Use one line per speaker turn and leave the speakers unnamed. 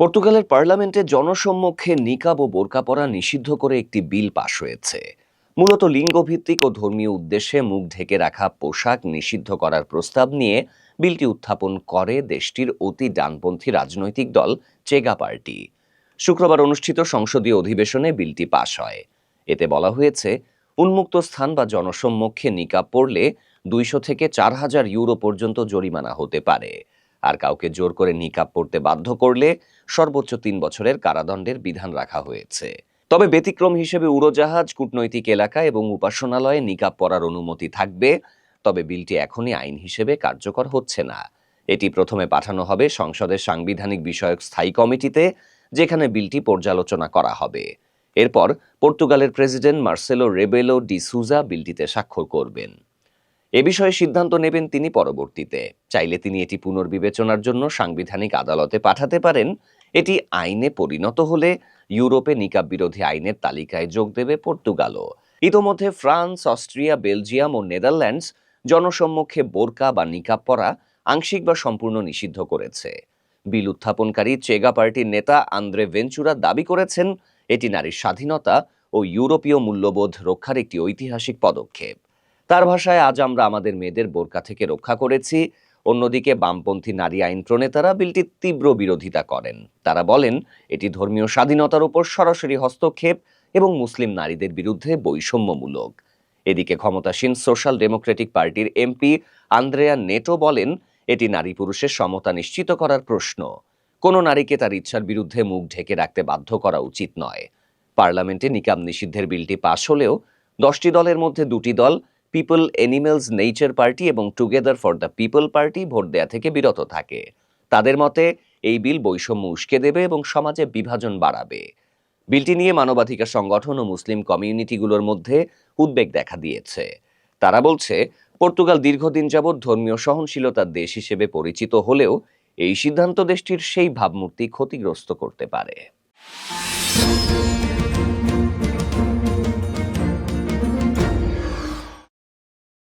পর্তুগালের পার্লামেন্টে জনসম্মুখে নিকাব ও বোরকা পরা নিষিদ্ধ করে একটি বিল পাশ হয়েছে। মূলত লিঙ্গভিত্তিক ও ধর্মীয় উদ্দেশ্যে মুখ ঢেকে রাখা পোশাক নিষিদ্ধ করার প্রস্তাব নিয়ে বিলটি উত্থাপন করে দেশটির অতি ডানপন্থী রাজনৈতিক দল চেগা পার্টি। শুক্রবার অনুষ্ঠিত সংসদীয় অধিবেশনে বিলটি পাশ হয়। এতে বলা হয়েছে, উন্মুক্ত স্থান বা জনসম্মুখে নিকাব পড়লে দুইশো থেকে চার হাজার ইউরো পর্যন্ত জরিমানা হতে পারে। আর কাউকে জোর করে নিকাব পড়তে বাধ্য করলে সর্বোচ্চ তিন বছরের কারাদণ্ডের বিধান রাখা হয়েছে। তবে ব্যতিক্রম হিসেবে উড়োজাহাজ, কূটনৈতিক এলাকা এবং উপাসনালয়ে নিকাব পরার অনুমতি থাকবে, তবে বিলটি এখনই আইন হিসেবে কার্যকর হচ্ছে না। এটি প্রথমে পাঠানো হবে সংসদের সাংবিধানিক বিষয়ক স্থায়ী কমিটিতে, যেখানে বিলটি পর্যালোচনা করা হবে। এরপর পর্তুগালের president Marcelo Rebelo de Sousa বিলটিতে স্বাক্ষর করবেন। এ বিষয়ে সিদ্ধান্ত নেবেন তিনি পরবর্তীতে। চাইলে তিনি এটি পুনর্বিবেচনার জন্য সাংবিধানিক আদালতে পাঠাতে পারেন। এটি আইনে পরিণত হলে ইউরোপে নিকাব বিরোধী আইনের তালিকায় যোগ দেবে পর্তুগালও। ইতোমধ্যে ফ্রান্স, অস্ট্রিয়া, বেলজিয়াম ও নেদারল্যান্ডস জনসম্মুখে বোরকা বা নিকাব পরা আংশিক বা সম্পূর্ণ নিষিদ্ধ করেছে। বিল উত্থাপনকারী চেগা পার্টির নেতা আন্দ্রে ভেঞ্চুরা দাবি করেছেন, এটি নারীর স্বাধীনতা ও ইউরোপীয় মূল্যবোধ রক্ষার একটি ঐতিহাসিক পদক্ষেপ। তার ভাষায় আজ আমরা আমাদের মেয়েদের বোরকা থেকে রক্ষা করেছি। অন্যদিকে বামপন্থী নারী আইন প্রণেতারা বিলটির তীব্র বিরোধিতা করেন। তারা বলেন, এটি ধর্মীয় স্বাধীনতার উপর সরাসরি হস্তক্ষেপ এবং মুসলিম নারীদের বিরুদ্ধে বৈষম্যমূলক। এদিকে ক্ষমতাসীন সোশ্যাল ডেমোক্রেটিক পার্টির এমপি আন্দ্রেয়া নেটো বলেন, এটি নারী পুরুষের সমতা নিশ্চিত করার প্রশ্ন। কোনো নারীকে তার ইচ্ছার বিরুদ্ধে মুখ ঢেকে রাখতে বাধ্য করা উচিত নয়। পার্লামেন্টে নিকাম নিষিদ্ধের বিলটি পাশ হলেও দশটি দলের মধ্যে দুটি দল পিপল এনিমেলস নেচার পার্টি এবং together for the people party vote দেয়া থেকে বিরত থাকে। তাদের মতে, এই বিল বৈষম্য উস্কে দেবে এবং সমাজে বিভাজন বাড়াবে। বিলটি নিয়ে মানবাধিকার সংগঠন ও মুসলিম কমিউনিটিগুলোর মধ্যে উদ্বেগ দেখা দিয়েছে। তারা বলছে, পর্তুগাল দীর্ঘদিন যাবৎ ধর্মীয় সহনশীলতার দেশ হিসেবে পরিচিত হলেও এই সিদ্ধান্ত দেশটির সেই ভাবমূর্তি ক্ষতিগ্রস্ত করতে পারে।